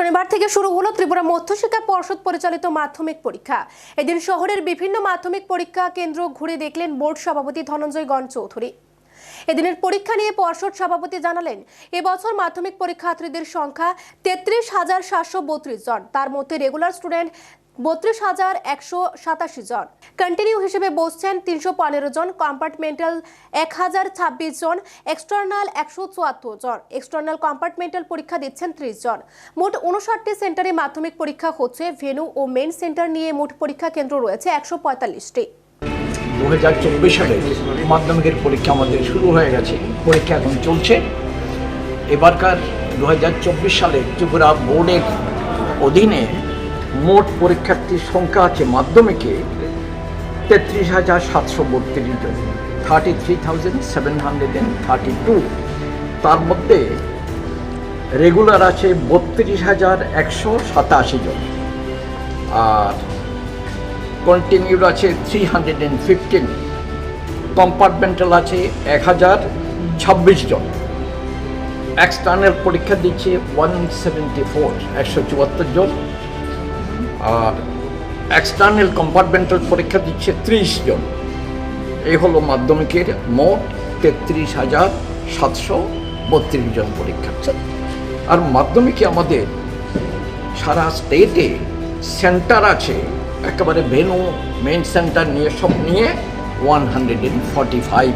শনিবার থেকে শুরু হলো ত্রিপুরা মধ্যশিক্ষা পর্ষদ পরিচালিত মাধ্যমিক পরীক্ষা। এদিন শহরের বিভিন্ন মাধ্যমিক পরীক্ষা কেন্দ্র ঘুরে দেখলেন বোর্ড সভাপতি ধনঞ্জয় গণ চৌধুরী। এদিনের পরীক্ষা নিয়ে পর্ষদ সভাপতি জানালেন, এবছর মাধ্যমিক পরীক্ষার্থীদের সংখ্যা তেত্রিশ হাজার সাতশো বত্রিশ জন। তার মধ্যে রেগুলার স্টুডেন্ট বত্রিশ হাজার একশো সাতাশি জন। কন্টিনিউ হিসেবে বসছেন তিনশো পনেরো জন কম্পার্টমেন্টাল এক হাজার ছাব্বিশ জন এক্সটার্নাল একশো চুয়াত্তর জন। এক্সটার্নাল কম্পার্টমেন্টাল পরীক্ষা দিচ্ছেন ত্রিশ জন। মোট উনষাটটি সেন্টারে মাধ্যমিক পরীক্ষা হচ্ছে। ভেনু ও মেন সেন্টার নিয়ে মোট পরীক্ষা কেন্দ্র রয়েছে একশো পঁয়তাল্লিশটি। দু হাজার চব্বিশ সালে মাধ্যমিকের পরীক্ষা আমাদের শুরু হয়ে গেছে। পরীক্ষা এখন চলছে। এবারকার দু হাজার চব্বিশ সালে ত্রিপুরা বোর্ডের অধীনে মোট পরীক্ষার্থীর সংখ্যা আছে মাধ্যমিকে তেত্রিশ হাজার সাতশো বত্রিশ জন thirty three thousand seven hundred and thirty two তার মধ্যে রেগুলার আছে বত্রিশ হাজার একশো সাতাশি জন। আর কন্টিনিউড আছে three hundred and fifteen compartmental আছে এক হাজার ছাব্বিশ জন। এক্সটার্নাল পরীক্ষা দিচ্ছে ওয়ান সেভেন্টি ফোর একশো চুয়াত্তর জন। এক্সটার্নাল কম্পার্টমেন্টাল পরীক্ষা দিচ্ছে ত্রিশ জন। এই হলো মাধ্যমিকের মোট তেত্রিশ হাজার সাতশো বত্রিশ জন পরীক্ষার্থী আর মাধ্যমিকে আমাদের সারা স্টেটে সেন্টার আছে, একেবারে ভেনু মেন সেন্টার নিয়ে সব নিয়ে one hundred and forty five